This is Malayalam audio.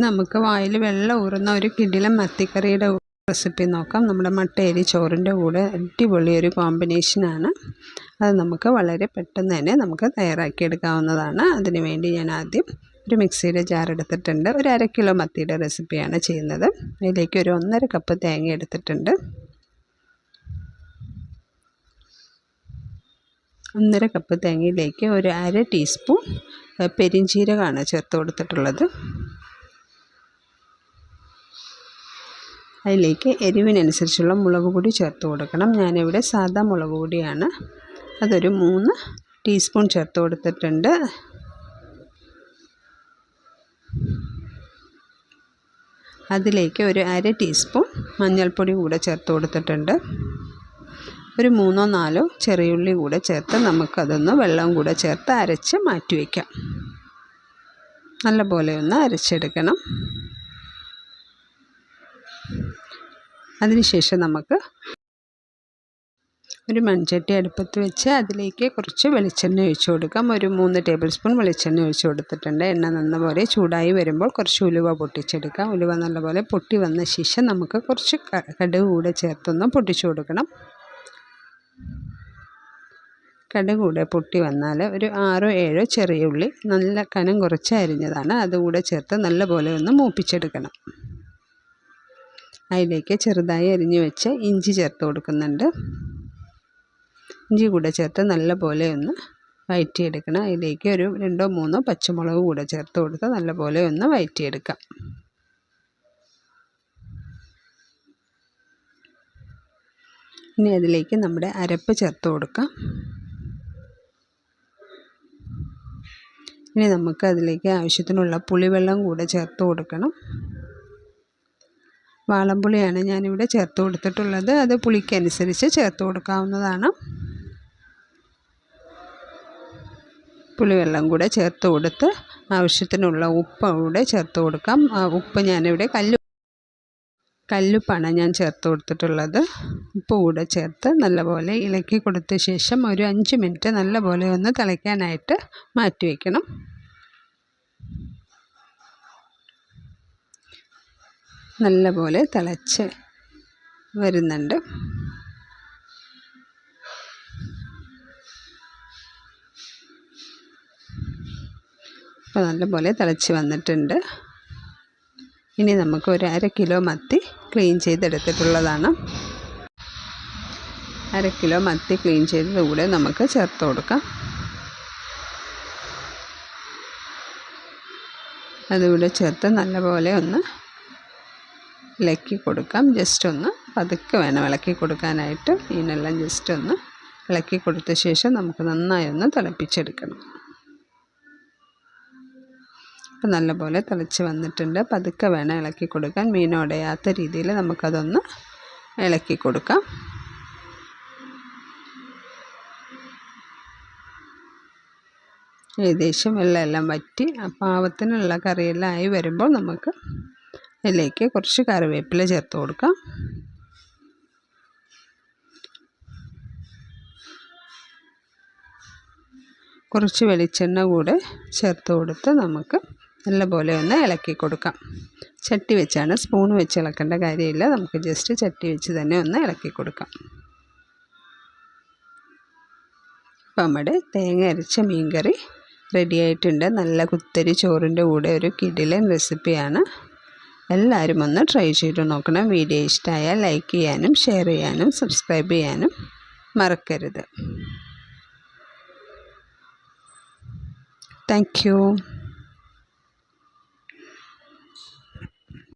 നമുക്ക് വായിൽ വെള്ളം ഊറുന്ന ഒരു കിടിലൻ മത്തിക്കറിയുടെ റെസിപ്പി നോക്കാം. നമ്മുടെ മട്ടയരി ചോറിന്റെ കൂടെ അടിപൊളി ഒരു കോമ്പിനേഷനാണ് അത് നമുക്ക് വളരെ പെട്ടെന്ന് തന്നെ നമുക്ക് തയ്യാറാക്കിയെടുക്കാവുന്നതാണ്. അതിന് വേണ്ടി ഞാൻ ആദ്യം ഒരു മിക്സിയുടെ ജാർ എടുത്തിട്ടുണ്ട്. ഒരു അര കിലോ മത്തിയുടെ റെസിപ്പിയാണ് ചെയ്യുന്നത്. അതിലേക്ക് ഒരു ഒന്നര കപ്പ് തേങ്ങ എടുത്തിട്ടുണ്ട്. ഒന്നര കപ്പ് തേങ്ങയിലേക്ക് ഒരു അര ടീസ്പൂൺ പെരിഞ്ചീരകമാണ് ചേർത്ത് കൊടുത്തിട്ടുള്ളത്. അതിലേക്ക് എരിവിനനുസരിച്ചുള്ള മുളക് പൊടി ചേർത്ത് കൊടുക്കണം. ഞാനിവിടെ സാധാ മുളക് പൊടിയാണ്. അതൊരു മൂന്ന് ടീസ്പൂൺ ചേർത്ത് കൊടുത്തിട്ടുണ്ട്. അതിലേക്ക് ഒരു അര ടീസ്പൂൺ മഞ്ഞൾപ്പൊടി കൂടെ ചേർത്ത് കൊടുത്തിട്ടുണ്ട്. ഒരു മൂന്നോ നാലോ ചെറിയുള്ളി കൂടെ ചേർത്ത് നമുക്കതൊന്ന് വെള്ളം കൂടെ ചേർത്ത് അരച്ച് മാറ്റി വയ്ക്കാം. നല്ലപോലെ ഒന്ന് അരച്ചെടുക്കണം. അതിനുശേഷം നമുക്ക് ഒരു മൺചട്ടി അടുപ്പത്ത് വെച്ച് അതിലേക്ക് കുറച്ച് വെളിച്ചെണ്ണ ഒഴിച്ചു കൊടുക്കാം. ഒരു മൂന്ന് ടേബിൾ സ്പൂൺ വെളിച്ചെണ്ണ ഒഴിച്ചു കൊടുത്തിട്ടുണ്ട്. എണ്ണ നന്നപോലെ ചൂടായി വരുമ്പോൾ കുറച്ച് ഉലുവ പൊട്ടിച്ചെടുക്കാം. ഉലുവ നല്ലപോലെ പൊട്ടി വന്ന ശേഷം നമുക്ക് കുറച്ച് കടുക് കൂടെ ചേർത്തൊന്ന് പൊട്ടിച്ചു കൊടുക്കണം. കടുക് കൂടെ പൊട്ടി വന്നാൽ ഒരു ആറോ ഏഴോ ചെറിയ ഉള്ളി നല്ല കനം കുറച്ച് അരിഞ്ഞതാണ്. അതുകൂടെ ചേർത്ത് നല്ലപോലെ ഒന്ന് മൂപ്പിച്ചെടുക്കണം. അതിലേക്ക് ചെറുതായി അരിഞ്ഞു വെച്ച് ഇഞ്ചി ചേർത്ത് കൊടുക്കുന്നുണ്ട്. ഇഞ്ചി കൂടെ ചേർത്ത് നല്ലപോലെ ഒന്ന് വയറ്റിയെടുക്കണം. അതിലേക്ക് ഒരു രണ്ടോ മൂന്നോ പച്ചമുളക് കൂടെ ചേർത്ത് കൊടുത്ത് നല്ലപോലെ ഒന്ന് വയറ്റിയെടുക്കാം. ഇനി അതിലേക്ക് നമ്മുടെ അരപ്പ് ചേർത്ത് കൊടുക്കാം. ഇനി നമുക്ക് അതിലേക്ക് ആവശ്യത്തിനുള്ള പുളിവെള്ളം കൂടെ ചേർത്ത് കൊടുക്കണം. വാളംപുളിയാണ് ഞാനിവിടെ ചേർത്ത് കൊടുത്തിട്ടുള്ളത്. അത് പുളിക്കനുസരിച്ച് ചേർത്ത് കൊടുക്കാവുന്നതാണ്. പുളിവെള്ളം കൂടെ ചേർത്ത് കൊടുത്ത് ആവശ്യത്തിനുള്ള ഉപ്പ് കൂടെ ചേർത്ത് കൊടുക്കാം. ഉപ്പ് ഞാനിവിടെ കല്ലു കല്ലുപ്പാണ് ഞാൻ ചേർത്ത് കൊടുത്തിട്ടുള്ളത്. ഉപ്പ് കൂടെ ചേർത്ത് നല്ലപോലെ ഇളക്കി കൊടുത്ത ശേഷം ഒരു അഞ്ച് മിനിറ്റ് നല്ലപോലെ ഒന്ന് തിളയ്ക്കാനായിട്ട് മാറ്റി വയ്ക്കണം. നല്ലപോലെ തിളച്ച് വരുന്നുണ്ട്. അപ്പോൾ നല്ലപോലെ തിളച്ച് വന്നിട്ടുണ്ട്. ഇനി നമുക്ക് ഒരു അര കിലോ മത്തി ക്ലീൻ ചെയ്തെടുത്തിട്ടുള്ളതാണ്. അര കിലോ മത്തി ക്ലീൻ ചെയ്തത് കൂടെ നമുക്ക് ചേർത്ത് കൊടുക്കാം. അതുകൂടെ ചേർത്ത് നല്ലപോലെ ഒന്ന് ഇളക്കി കൊടുക്കാം. ജസ്റ്റ് ഒന്ന് പതുക്കെ വേണം ഇളക്കി കൊടുക്കാനായിട്ട്. മീനെല്ലാം ജസ്റ്റ് ഒന്ന് ഇളക്കി കൊടുത്ത ശേഷം നമുക്ക് നന്നായി ഒന്ന് തിളപ്പിച്ചെടുക്കണം. അപ്പം നല്ലപോലെ തിളച്ച് വന്നിട്ടുണ്ട്. പതുക്കെ വേണം ഇളക്കി കൊടുക്കാൻ. മീനോടയാത്ത രീതിയിൽ നമുക്കതൊന്ന് ഇളക്കി കൊടുക്കാം. ഏകദേശം വെള്ളമെല്ലാം വറ്റി. ആ പാവത്തിനുള്ള കറിയെല്ലാം ആയി വരുമ്പോൾ നമുക്ക് അതിലേക്ക് കുറച്ച് കറിവേപ്പില ചേർത്ത് കൊടുക്കാം. കുറച്ച് വെളിച്ചെണ്ണ കൂടെ ചേർത്ത് കൊടുത്ത് നമുക്ക് നല്ലപോലെ ഒന്ന് ഇളക്കി കൊടുക്കാം. ചട്ടി വെച്ചാണ് സ്പൂൺ വെച്ച് ഇളക്കേണ്ട കാര്യമില്ല. നമുക്ക് ജസ്റ്റ് ചട്ടി വെച്ച് തന്നെ ഒന്ന് ഇളക്കി കൊടുക്കാം. അപ്പം നമ്മുടെ തേങ്ങ അരച്ച മീൻകറി റെഡി ആയിട്ടുണ്ട്. നല്ല കുത്തരി ചോറിന്റെ കൂടെ ഒരു കിടിലൻ റെസിപ്പിയാണ് എല്ലാവരും ഒന്ന് ട്രൈ ചെയ്ത് നോക്കണം. വീഡിയോ ഇഷ്ടമായാൽ ലൈക്ക് ചെയ്യാനും ഷെയർ ചെയ്യാനും സബ്സ്ക്രൈബ് ചെയ്യാനും മറക്കരുത്. താങ്ക്